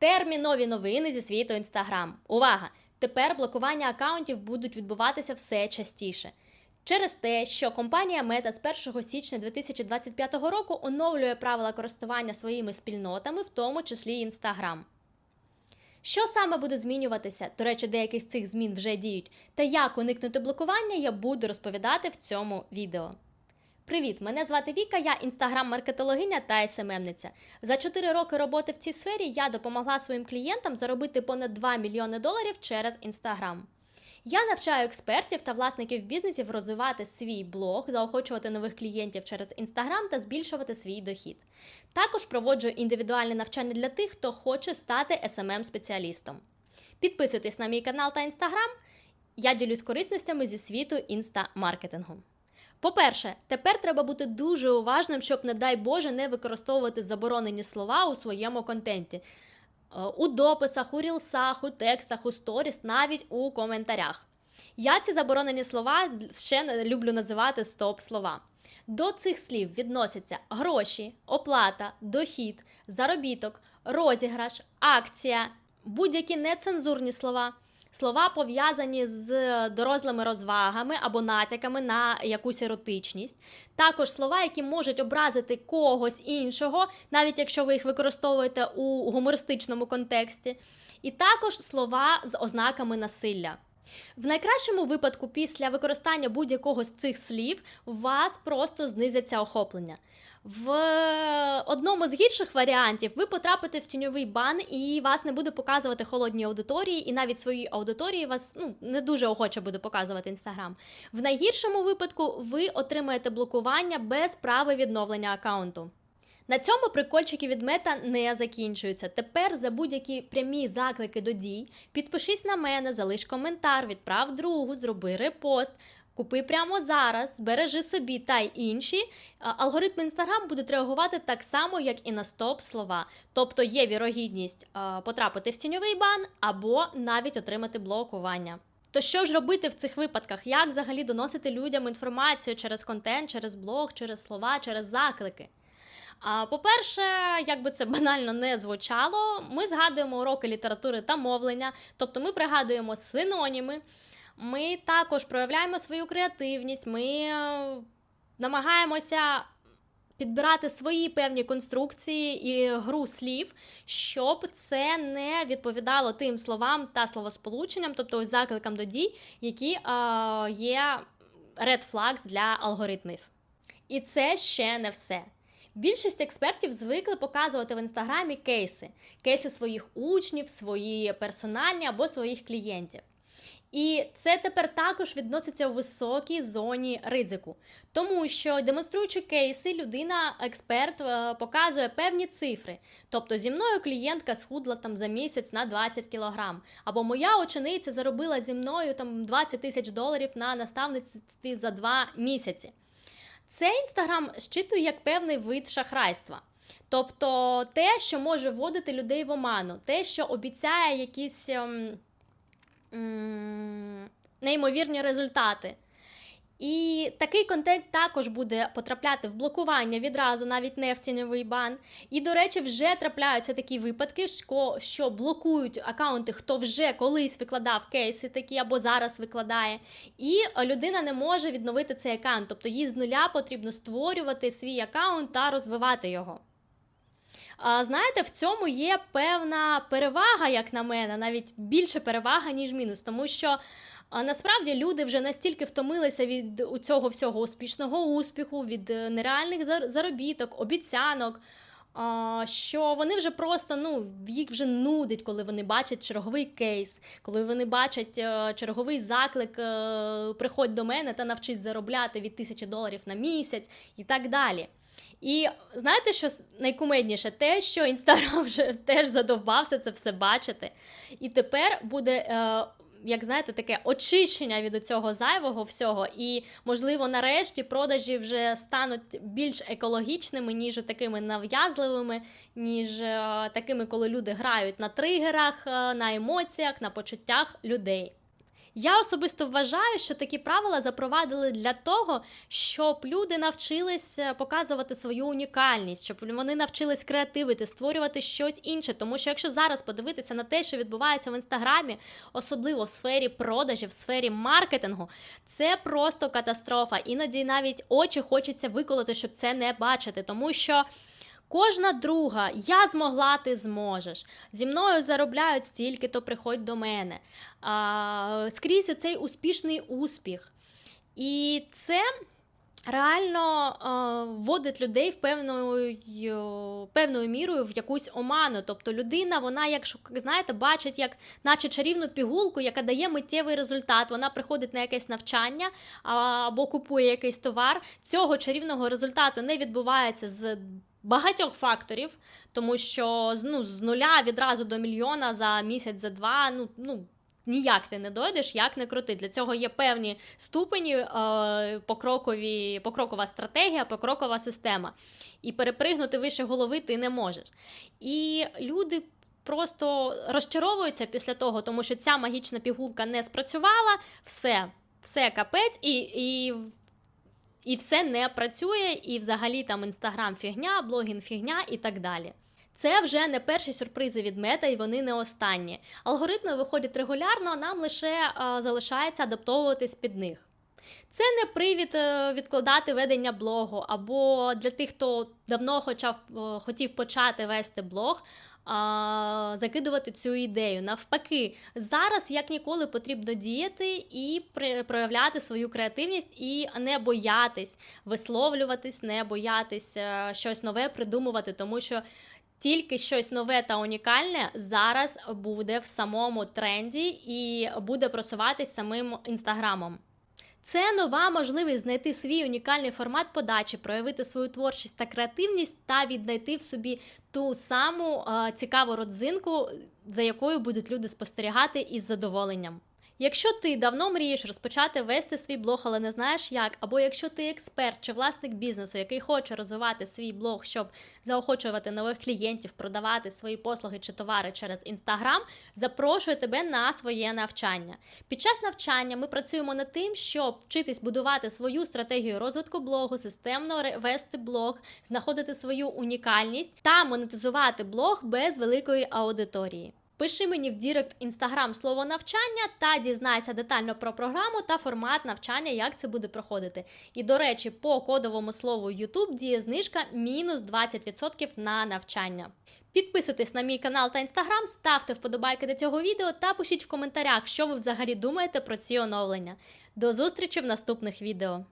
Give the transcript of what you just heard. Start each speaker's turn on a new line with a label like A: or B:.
A: Термінові новини зі світу Інстаграм. Увага! Тепер блокування акаунтів будуть відбуватися все частіше. Через те, що компанія Meta з 1 січня 2025 року оновлює правила користування своїми спільнотами, в тому числі Instagram. Що саме буде змінюватися? До речі, деяких з цих змін вже діють. Та як уникнути блокування, я буду розповідати в цьому відео. Привіт! Мене звати Віка, я інстаграм-маркетологиня та СММниця. За 4 роки роботи в цій сфері я допомогла своїм клієнтам заробити понад 2 мільйони доларів через інстаграм. Я навчаю експертів та власників бізнесів розвивати свій блог, заохочувати нових клієнтів через інстаграм та збільшувати свій дохід. Також проводжу індивідуальне навчання для тих, хто хоче стати smm спеціалістом Підписуйтесь на мій канал та інстаграм. Я ділюсь корисностями зі світу інста-маркетингу. По-перше, тепер треба бути дуже уважним, щоб, не дай Боже, не використовувати заборонені слова у своєму контенті. Е, У дописах, у рілсах, у текстах, у сторіс, навіть у коментарях. Я ці заборонені слова ще люблю називати стоп-слова. До цих слів відносяться гроші, оплата, дохід, заробіток, розіграш, акція, будь-які нецензурні слова. Слова пов'язані з дорослими розвагами або натяками на якусь еротичність. Також слова, які можуть образити когось іншого, навіть якщо ви їх використовуєте у гумористичному контексті. І також слова з ознаками насилля. В найкращому випадку, після використання будь-якого з цих слів, у вас просто знизиться охоплення. В одному з гірших варіантів ви потрапите в тіньовий бан, і вас не буде показувати холодні аудиторії, і навіть своїй аудиторії вас ну, не дуже охоче буде показувати інстаграм. В найгіршому випадку ви отримаєте блокування без права відновлення аккаунту. На цьому прикольчики від мета не закінчуються. Тепер за будь-які прямі заклики до дій підпишись на мене, залиш коментар, відправ другу, зроби репост. Купи прямо зараз, збережи собі та й інші. Алгоритми Instagram будуть реагувати так само, як і на стоп слова. Тобто є вірогідність потрапити в тіньовий бан або навіть отримати блокування. То що ж робити в цих випадках? Як взагалі доносити людям інформацію через контент, через блог, через слова, через заклики? По-перше, як би це банально не звучало, ми згадуємо уроки літератури та мовлення, тобто ми пригадуємо синоніми. Ми також проявляємо свою креативність, ми е, намагаємося підбирати свої певні конструкції і гру слів, щоб це не відповідало тим словам та словосполученням, тобто ось закликам до дій, які е, є red flags для алгоритмів. І це ще не все. Більшість експертів звикли показувати в інстаграмі кейси, кейси своїх учнів, свої персональні або своїх клієнтів. І це тепер також відноситься у високій зоні ризику, тому що демонструючи кейси, людина, експерт е, показує певні цифри. Тобто зі мною клієнтка схудла там за місяць на 20 кілограм, або моя учениця заробила зі мною там 20 тисяч доларів на наставництві за два місяці. Це інстаграм щитує як певний вид шахрайства. Тобто те, що може вводити людей в оману, те, що обіцяє якісь ем, ем, неймовірні результати. І такий контент також буде потрапляти в блокування відразу, навіть не в бан. І, до речі, вже трапляються такі випадки, що блокують акаунти, хто вже колись викладав кейси такі або зараз викладає. І людина не може відновити цей аккаунт. Тобто їй з нуля потрібно створювати свій аккаунт та розвивати його. Знаєте, в цьому є певна перевага, як на мене, навіть більше перевага, ніж мінус, тому що. А насправді люди вже настільки втомилися від цього всього успішного успіху, від е, нереальних заробіток, обіцянок, що вони вже просто ну, їх вже нудить, коли вони бачать черговий кейс, коли вони бачать е, черговий заклик, е, приходь до мене та навчись заробляти від тисячі доларів на місяць і так далі. І знаєте, що найкумедніше? Те, що інстаграм вже теж задовбався це все бачити. І тепер буде як знаєте, таке очищення від цього зайвого всього, і, можливо, нарешті продажі вже стануть більш екологічними, ніж такими нав'язливими, ніж е, такими, коли люди грають на тригерах, е, на емоціях, на почуттях людей. Я особисто вважаю, що такі правила запровадили для того, щоб люди навчилися показувати свою унікальність, щоб вони навчились креативити, створювати щось інше. Тому що якщо зараз подивитися на те, що відбувається в інстаграмі, особливо в сфері продажів, в сфері маркетингу, це просто катастрофа. Іноді навіть очі хочеться виколоти, щоб це не бачити, тому що. Кожна друга, я змогла, ти зможеш. Зі мною заробляють стільки, то приходь до мене. А, скрізь цей успішний успіх. І це реально а, вводить людей в певною, певною мірою в якусь оману. Тобто людина, вона, як знаєте, бачить, як наче чарівну пігулку, яка дає миттєвий результат. Вона приходить на якесь навчання або купує якийсь товар. Цього чарівного результату не відбувається з багатьох факторів, тому що ну, з нуля відразу до мільйона за місяць, за два, ну, ну. Ніяк ти не дойдеш, як не крути. Для цього є певні ступені, е, покрокові, покрокова стратегія, покрокова система. І перепригнути вище голови ти не можеш. І люди просто розчаровуються після того, тому що ця магічна пігулка не спрацювала, все, все капець, і, і і все не працює, і взагалі там інстаграм фігня, блогін фігня і так далі. Це вже не перші сюрпризи від мета, і вони не останні. Алгоритми виходять регулярно, нам лише е, залишається адаптовуватись під них. Це не привід е, відкладати ведення блогу, або для тих, хто давно хочав, хотів почати вести блог, закидувати цю ідею. Навпаки, зараз як ніколи потрібно діяти і проявляти свою креативність і не боятись висловлюватись, не боятись е, щось нове придумувати, тому що. Тільки щось нове та унікальне зараз буде в самому тренді і буде просуватись самим інстаграмом. Це нова можливість знайти свій унікальний формат подачі, проявити свою творчість та креативність та віднайти в собі ту саму цікаву родзинку, за якою будуть люди спостерігати із задоволенням. Якщо ти давно мрієш розпочати вести свій блог, але не знаєш як, або якщо ти експерт чи власник бізнесу, який хоче розвивати свій блог, щоб заохочувати нових клієнтів, продавати свої послуги чи товари через інстаграм, запрошую тебе на своє навчання. Під час навчання ми працюємо над тим, щоб вчитись будувати свою стратегію розвитку блогу, системно вести блог, знаходити свою унікальність та монетизувати блог без великої аудиторії. Пиши мені в Дірект інстаграм слово навчання та дізнайся детально про програму та формат навчання, як це буде проходити. І, до речі, по кодовому слову YouTube діє знижка мінус 20% на навчання. Підписуйтесь на мій канал та інстаграм, ставте вподобайки до цього відео та пишіть в коментарях, що ви взагалі думаєте про ці оновлення. До зустрічі в наступних відео.